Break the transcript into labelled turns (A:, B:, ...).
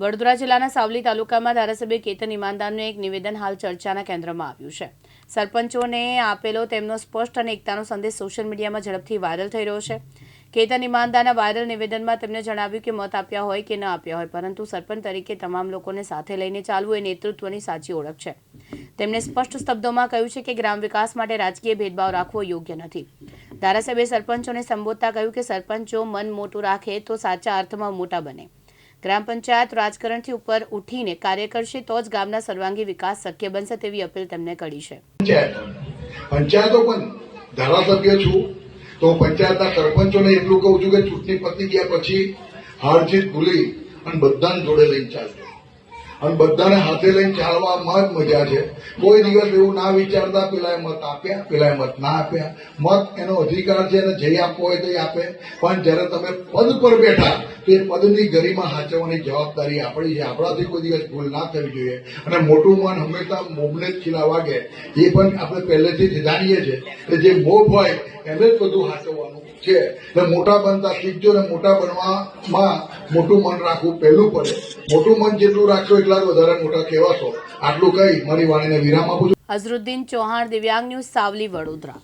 A: વડોદરા જિલ્લાના સાવલી તાલુકામાં ધારાસભ્ય કેતન ઇમાનદારનું એક નિવેદન હાલ ચર્ચાના કેન્દ્રમાં આવ્યું છે. સરપંચોને આપેલો તેમનો સ્પષ્ટ અને એકતાનો સંદેશ સોશિયલ મીડિયામાં ઝડપથી વાયરલ થઈ રહ્યો છે. કેતન ઇમાનદારના વાયરલ નિવેદનમાં તેમણે જણાવ્યું કે મત આપ્યા હોય કે ન આપ્યા હોય, પરંતુ સરપંચ તરીકે તમામ લોકોને સાથે લઈને ચાલવું એ નેતૃત્વની સાચી ઓળખ છે. તેમણે સ્પષ્ટ શબ્દોમાં કહ્યું છે કે ગ્રામ વિકાસ માટે રાજકીય ભેદભાવ રાખવો યોગ્ય નથી. ધારાસભ્યે સરપંચોને સંબોધતા કહ્યું કે સરપંચ જો મન મોટું રાખે તો સાચા અર્થમાં મોટા બને. ગ્રામ પંચાયત રાજકારણથી ઉપર ઉઠીને કાર્ય કરશે, તો જ ગામના સર્વાંગી વિકાસ શક્ય બનશે તેવી અપીલ તેમણે કરી છે.
B: પંચાયતો પણ ધારાસભ્ય છું, તો પંચાયતના સરપંચોને એટલું કહું છું કે ચૂંટણી પતી ગયા પછી હાર જીત ભૂલી અને બધાને જોડે લઈને ચાલજો. અને બધાને હાથે લઈને ચાલવામાં જ મજા છે. કોઈ દિવસ એવું ના વિચારતા પેલા મત આપ્યા પેલા મત ના આપ્યા. મત એનો અધિકાર છે અને જે આપવો હોય તે આપે. પણ જ્યારે તમે પદ પર બેઠા તો એ પદની ગરિમા સાચવવાની જવાબદારી આપણી છે. આપણાથી કોઈ દિવસ ભૂલ ના થવી જોઈએ. અને મોટું મન હંમેશા મોબને જ ખીલા વાગે. એ પણ આપણે પહેલેથી જ જાણીએ છીએ જે મોભ હોય, એને જ બધું સાચવવાનું છે. એટલે મોટા બનતા શીખજો ને મોટા બનવામાં મોટું મન રાખવું પહેલું પડે. મોટું મન જેટલું રાખશો એટલા જ વધારે મોટા કહેવાશો. આટલું કહી મારી વાણીને વિરામ આપું છું.
A: અઝરુદ્દીન ચૌહાણ, દિવ્યાંગ ન્યૂઝ, સાવલી, વડોદરા.